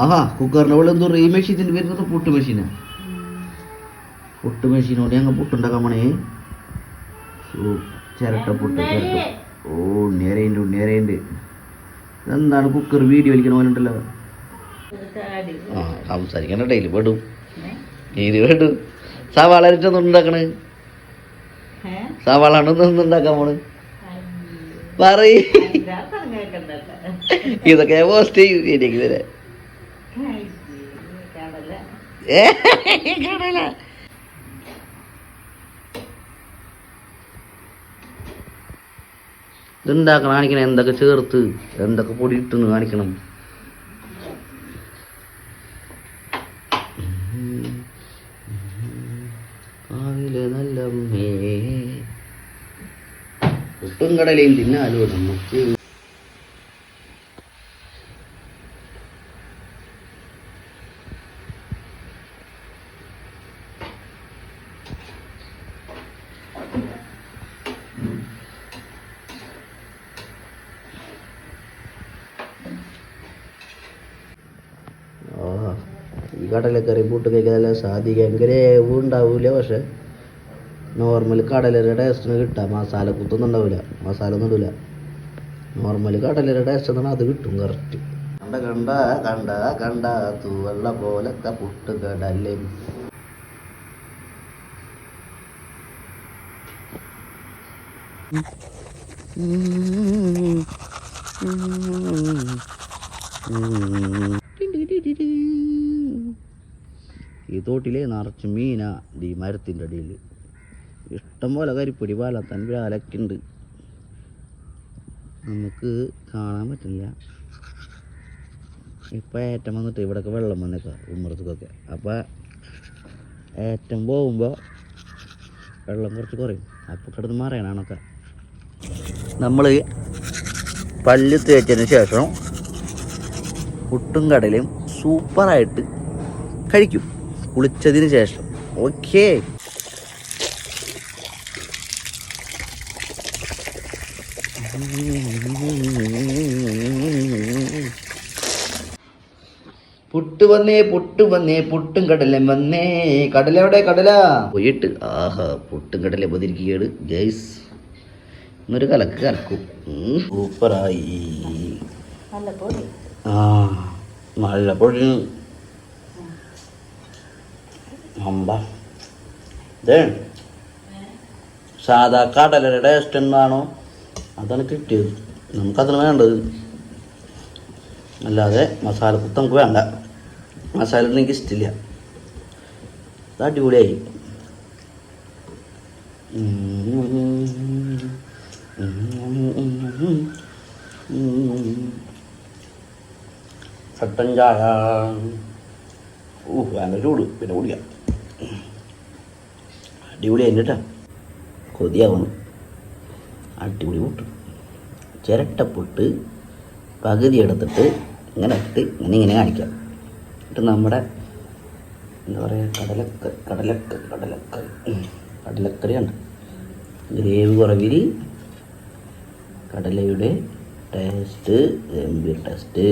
ആഹാ കുക്കറിന്റെ വെള്ളം എന്തോ ഈ മെഷീന്റെ വരുന്നത് പുട്ട് മെഷീനാ. പുട്ട് മെഷീനോട് ഞങ്ങൾ പുട്ടുണ്ടാക്കാൻ പോണേ. ഓ ചിരട്ട പുട്ട് ചിരട്ട. ഓ ഉണ്ണിയറയുണ്ട് ഉണ്ണിയറയുണ്ട് എന്താണ് കുക്കർ വീഡിയോ വലിക്കണ പോലെ ഉണ്ടല്ലോ? ആ സംസാരിക്കണ്ട ഡെയിലി പെടും. ഇത് പെടും. സവാള അരച്ചൊന്നും ഉണ്ടാക്കണേ? ഒന്നും ഉണ്ടാക്കാൻ പോണ്? പറയ. ഇതൊക്കെ പോസ്റ്റ് ചെയ്യും ശരിയാക്കി തരാം. ഇതുണ്ടാക്കണം കാണിക്കണം? എന്തൊക്കെ ചേർത്ത്? എന്തൊക്കെ പൊടി ഇട്ടെന്ന് കാണിക്കണം. കാവിലെ നല്ല. പുട്ടും കടലയും തിന്നാലോ നമുക്ക് ആ ഈ കറി പൂട്ട് കഴിക്കാൻ സാധിക്കും. ഭയങ്കര ഉണ്ടാവൂല പക്ഷെ നോർമൽ കടലര ടേസ്റ്റിന് കിട്ടാം. മസാല കുത്തൊന്നും ഉണ്ടാവില്ല മസാല ഒന്നും ഇടില്ല നോർമൽ കടലര ടേസ്റ്റ് എന്നാണ് അത് കിട്ടും കറക്റ്റ് കണ്ട കണ്ട കണ്ട കണ്ട തൂവെള്ള പോലത്തെ പുട്ട് കടലേ ഈ തോട്ടിലെ നിറച്ച് മീന ഈ മരത്തിന്റെ അടിയിൽ. ഇഷ്ടം പോലെ കരിപ്പൊടി പാലത്താൻ വ്യാലക്കുണ്ട് നമുക്ക് കാണാൻ പറ്റില്ല. ഇപ്പം ഏറ്റം വന്നിട്ട് ഇവിടെയൊക്കെ വെള്ളം വന്നേക്കാം ഉമ്മറത്തേക്കൊക്കെ. അപ്പോൾ ഏറ്റം പോകുമ്പോൾ വെള്ളം കുറച്ച് കുറയും. അപ്പോൾ കിടന്ന് മറയണൊക്കെ നമ്മൾ പല്ല് തേച്ചതിന് ശേഷം പുട്ടും കടലയും സൂപ്പറായിട്ട് കഴിക്കും. കുളിച്ചതിന് ശേഷം. ഓക്കേ. പുട്ട് വന്നേ പുട്ട് വന്നേ പുട്ടും കടലും വന്നേ. കടല എവിടെ? കടല. പോയിട്ട് ആഹാ പുട്ടും കടല പതിരിക്കുകയാണ്. ഗൈസ് ഇന്നൊരു കലക്ക് കലക്കും. നല്ല സൂപ്പറായി നല്ല പൊടി സാധാ കടലയുടെ ടേസ്റ്റ് എന്താണോ അതാണ് കിട്ടിയത് നമുക്കതിന് വേണ്ടത് അല്ലാതെ മസാല കുത്ത് നമുക്ക് വേണ്ട മസാല എനിക്ക് ഇഷ്ടമില്ല അത് അടിപൊളിയായി കട്ടൻ ചായ. ഊ ചൂട് പിന്നെ കുടിക്കാം. അടിപൊളി അതിന്റെ കൊതിയാവുന്നു. അടിപൊളി പുട്ട്. ചിരട്ടപ്പുട്ട് പകുതി എടുത്തിട്ട് ഇങ്ങനെ ഇട്ട് ഇങ്ങനെ ഇങ്ങനെ കാണിക്കാം. എന്നിട്ട് നമ്മുടെ എന്താ പറയുക കടലക്ക കടലക്ക കടലക്കറി ഉം, കടലക്കറി ഉണ്ട് ഗ്രേവി കുറവിൽ കടലയുടെ ടേസ്റ്റ് ഗംഭീർ ടേസ്റ്റ്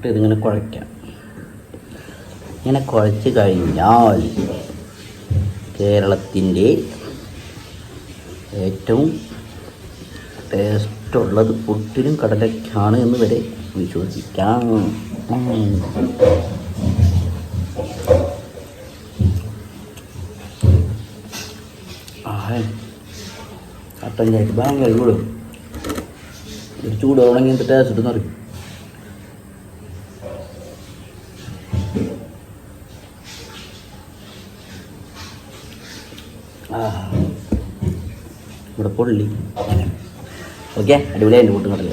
എന്നിട്ട് ഇതിങ്ങനെ കുഴയ്ക്കാം. ഇങ്ങനെ കുഴച്ച് കഴിഞ്ഞാൽ കേരളത്തിന്റെ ഏറ്റവും ടേസ്റ്റുള്ളത് പുട്ടിനും കടലയ്ക്കാണ് എന്ന് വരെ വിശ്വസിക്കാം. കട്ടൻ ചായക്ക് ഭയങ്കര ചൂട് ചൂട് ഉണങ്ങി ടേസ്റ്റ് ഇട്ടെന്ന് ഇവിടെ പൊള്ളി. ഓക്കെ അടിപൊളിയായിട്ട് കൂട്ടും കടൽ